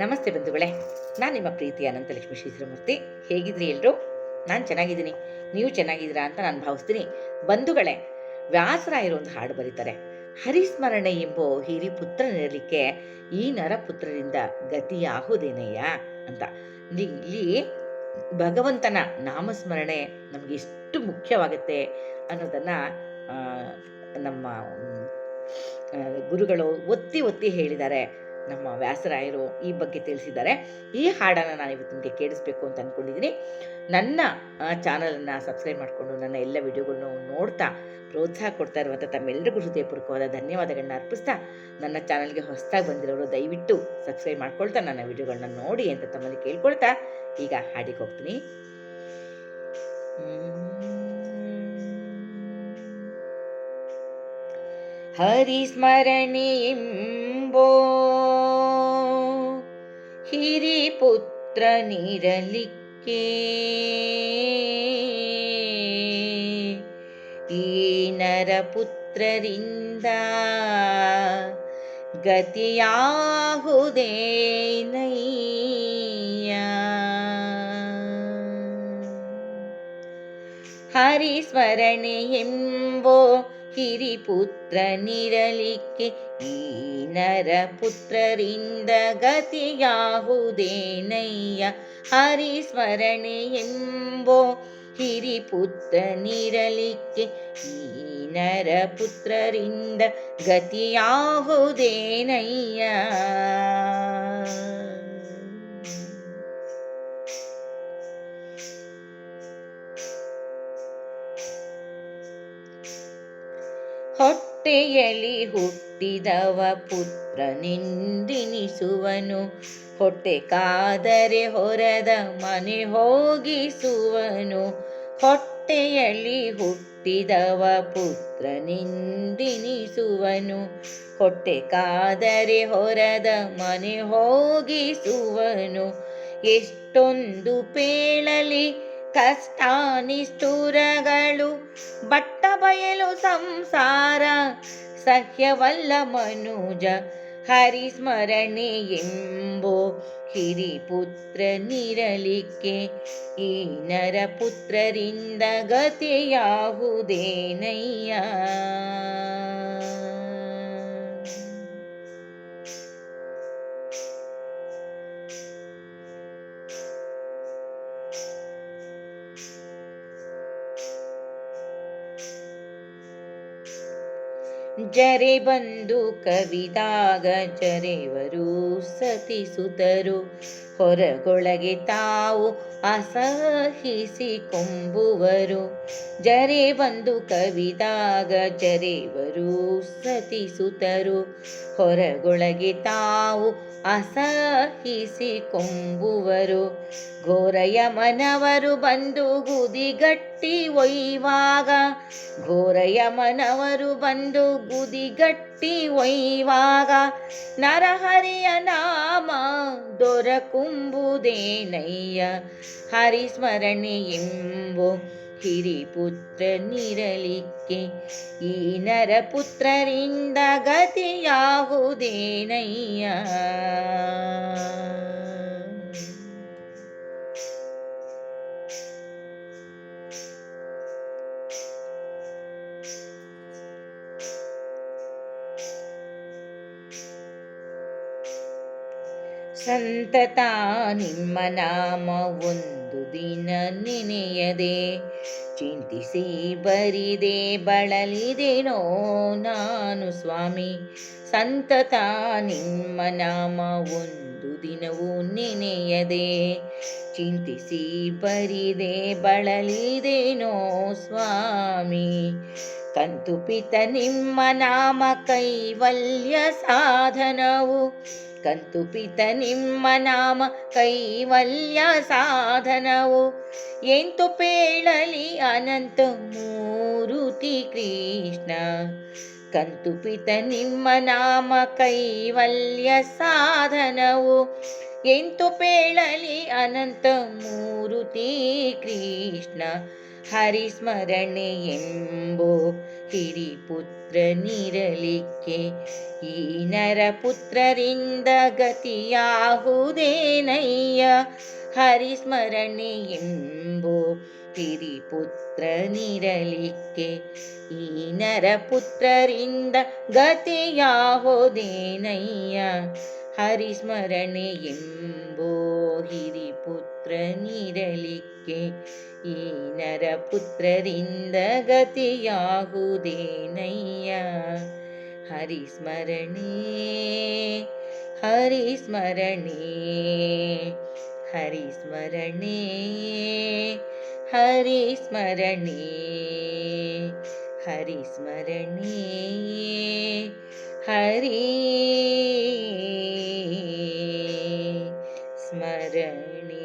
ನಮಸ್ತೆ ಬಂಧುಗಳೇ. ನಾನು ನಿಮ್ಮ ಪ್ರೀತಿ ಅನಂತಲಕ್ಷ್ಮಿ ಶ್ರೀಧರಮೂರ್ತಿ. ಹೇಗಿದ್ರಿ ಎಲ್ಲರೂ ನಾನು ಚೆನ್ನಾಗಿದ್ದೀನಿ. ನೀವು ಚೆನ್ನಾಗಿದ್ದೀರಾ ಅಂತ ನಾನು ಭಾವಿಸ್ತೀನಿ. ಬಂಧುಗಳೇ, ವ್ಯಾಸರಾಯರು ಒಂದು ಹಾಡು ಬರೀತಾರೆ. ಹರಿಸ್ಮರಣೆ ಎಂಬೋ ಹಿರಿ ಪುತ್ರನಿರಲಿಕ್ಕೆ ಈ ನರಪುತ್ರರಿಂದ ಗತಿಯಾಹುದೇನಯ್ಯ ಅಂತ. ಇಲ್ಲಿ ಭಗವಂತನ ನಾಮಸ್ಮರಣೆ ನಮಗೆ ಎಷ್ಟು ಮುಖ್ಯವಾಗುತ್ತೆ ಅನ್ನೋದನ್ನು ನಮ್ಮ ಗುರುಗಳು ಒತ್ತಿ ಒತ್ತಿ ಹೇಳಿದ್ದಾರೆ. ನಮ್ಮ ವ್ಯಾಸರಾಯರು ಈ ಬಗ್ಗೆ ತಿಳಿಸಿದ್ದಾರೆ. ಈ ಹಾಡನ್ನು ನಾನು ಇವತ್ತು ನಿಮಗೆ ಕೇಳಿಸ್ಬೇಕು ಅಂತ ಅಂದ್ಕೊಂಡಿದ್ದೀನಿ ನನ್ನ ಚಾನಲನ್ನು ಸಬ್ಸ್ಕ್ರೈಬ್ ಮಾಡಿಕೊಂಡು ನನ್ನ ಎಲ್ಲ ವಿಡಿಯೋಗಳನ್ನು ನೋಡ್ತಾ ಪ್ರೋತ್ಸಾಹ ಕೊಡ್ತಾ ಇರುವಂಥ ತಮ್ಮೆಲ್ಲರಿಗೂ ಹೃದಯಪೂರ್ವಕವಾದ ಧನ್ಯವಾದಗಳನ್ನ ಅರ್ಪಿಸ್ತಾ ನನ್ನ ಚಾನಲ್ಗೆ ಹೊಸದಾಗಿ ಬಂದಿರೋರು ದಯವಿಟ್ಟು ಸಬ್ಸ್ಕ್ರೈಬ್ ಮಾಡ್ಕೊಳ್ತಾ ನನ್ನ ವಿಡಿಯೋಗಳನ್ನ ನೋಡಿ ಅಂತ ತಮ್ಮಲ್ಲಿ ಕೇಳ್ಕೊಳ್ತಾ ಈಗ ಹಾಡಿಗೆ ಹೋಗ್ತೀನಿ. ಹರಿಸ್ಮರಣೆಯೆಂಬೋ ಹಿರಿಪುತ್ರನಿರಲಿಕ್ಕೆ ಈ ನರಪುತ್ರರಿಂದ ಗತಿಯಾಹುದೇನಯ್ಯ? ಹರಿಸ್ಮರಣೆ ಎಂಬೋ ಹಿರಿಪುತ್ರನಿರಲಿಕ್ಕೆ ಈ ನರಪುತ್ರರಿಂದ ಗತಿಯಾಹುದೇನಯ್ಯ? ಹರಿಸ್ಮರಣೆ ಎಂಬೋ ಹಿರಿಪುತ್ರನಿರಲಿಕ್ಕೆ ಈ ನರಪುತ್ರರಿಂದ ಗತಿಯಾಹುದೇನಯ್ಯ? ಹೊಟ್ಟೆಯಲ್ಲಿ ಹುಟ್ಟಿದವ ಪುತ್ರನೆಂದೆನಿಸುವನು ಹೊಟ್ಟೆ ಕಾದರೆ ಹೊರದ ಮನೆ ಹೋಗಿಸುವನು. ಹೊಟ್ಟೆಯಲ್ಲಿ ಹುಟ್ಟಿದವ ಪುತ್ರನೆಂದೆನಿಸುವನು ಹೊಟ್ಟೆ ಕಾದರೆ ಹೊರದ ಮನೆ ಹೋಗಿಸುವನು. ಎಷ್ಟೊಂದು ಪೇಳಲಿ ಕಷ್ಟಾನಿಷ್ಠುರಗಳು ಬಟ್ಟ ಬಯಲು ಸಂಸಾರ ಸಹ್ಯವಲ್ಲ ಮನುಜ ಹರಿಸ್ಮರಣೆ ಎಂಬೋ ಹಿರಿಪುತ್ರನಿರಲಿಕ್ಕೆ ಈ ನರಪುತ್ರರಿಂದ ಗತಿಯಾಹುದೇನಯ್ಯ ಜರೆ ಬಂದು ಕವಿದಾಗ ಜರೆವರು ಸತಿಸುತ್ತರು ಹೊರಗೊಳಗೆ ತಾವು ಅಸಹಿಸಿ ಕೊಂಬುವರು ಜರೆ ಬಂದು ಕವಿದಾಗ ಜರೆವರು ಸತಿಸುತ್ತರು ಹೊರಗೊಳಗೆ ತಾವು ಅಸಹಿಸಿ ಕೊಂಬುವರು ಘೋರಯ ಮನವರು ಬಂದು ಗುದಿಗಟ್ಟಿ ಒಯ್ಯುವಾಗ ಘೋರಯ ಮನವರು ಬಂದು ಗುದಿಗಟ್ಟಿ ಒಯ್ಯುವಾಗ ನರಹರಿಯ ನಾಮ ದೊರಕುಂಬುದೇನಯ್ಯ. ಹರಿಸ್ಮರಣೆ ಎಂಬೋ ಹಿರಿಪುತ್ರನಿರಲಿಕ್ಕೆ ಈ ನರಪುತ್ರರಿಂದ ಗತಿಯಾಹುದೇನಯ್ಯ ಸಂತತ ನಿಮ್ಮ ನಾಮ ಒಂದು ದಿನ ನೆನೆಯದೆ, ಚಿಂತಿಸಿ ಬರಿದೆ, ಬಳಲಿದೆನೋ ನಾನು ಸ್ವಾಮಿ. ಸಂತತ ನಿಮ್ಮ ನಾಮ ಒಂದು ದಿನವೂ ನೆನೆಯದೆ, ಚಿಂತಿಸಿ ಬರಿದೆ, ಬಳಲಿದೆನೋ ಸ್ವಾಮಿ. ಕಂತುಪಿತ ನಿಮ್ಮ ನಾಮ ಕೈವಲ್ಯ ಸಾಧನವು ಕಂತುಪಿತ ನಿಮ್ಮ ನಾಮ ಕೈವಲ್ಯ ಸಾಧನವು. ಎಂತು ಪೇಳಲಿ ಅನಂತ ಮೂರುತಿ ಕೃಷ್ಣ. ಕಂತುಪಿತ ನಿಮ್ಮ ನಾಮ ಕೈವಲ್ಯ ಸಾಧನವು. ಎಂತು ಪೇಳಲಿ ಅನಂತ ಮೂರುತಿ ಕೃಷ್ಣ. ಹರಿಸ್ಮರಣೆ ಎಂಬೋ ಹಿರಿಪುತ್ರನಿರಲಿಕ್ಕೆ ಪುತ್ರನಿರಲಿಕ್ಕೆ ಈ ನರಪುತ್ರರಿಂದ ಗತಿಯಾಹುದೇನಯ್ಯ? ಹರಿಸ್ಮರಣೆ ಎಂಬೋ ಹಿರಿಪುತ್ರನಿರಲಿಕ್ಕೆ ಈ ನರಪುತ್ರರಿಂದ ಗತಿಯಾಹುದೇನಯ್ಯ? ಹರಿಸ್ಮರಣೆ ಎಂಬೋ ಹಿರಿಪುತ್ರನಿರಲಿಕ್ಕೆ ಈ ನರಪುತ್ರರಿಂದ ಗತಿಯಾಗುವುದೇನಯ್ಯ? ಹರಿಸ್ಮರಣೆ ಹರಿಸ್ಮರಣೆ ಹರಿಸ್ಮರಣೆ ಹರಿಸ್ಮರಣೆ ಹರಿಸ್ಮರಣೆ ಹರಿ സ്മരണീ.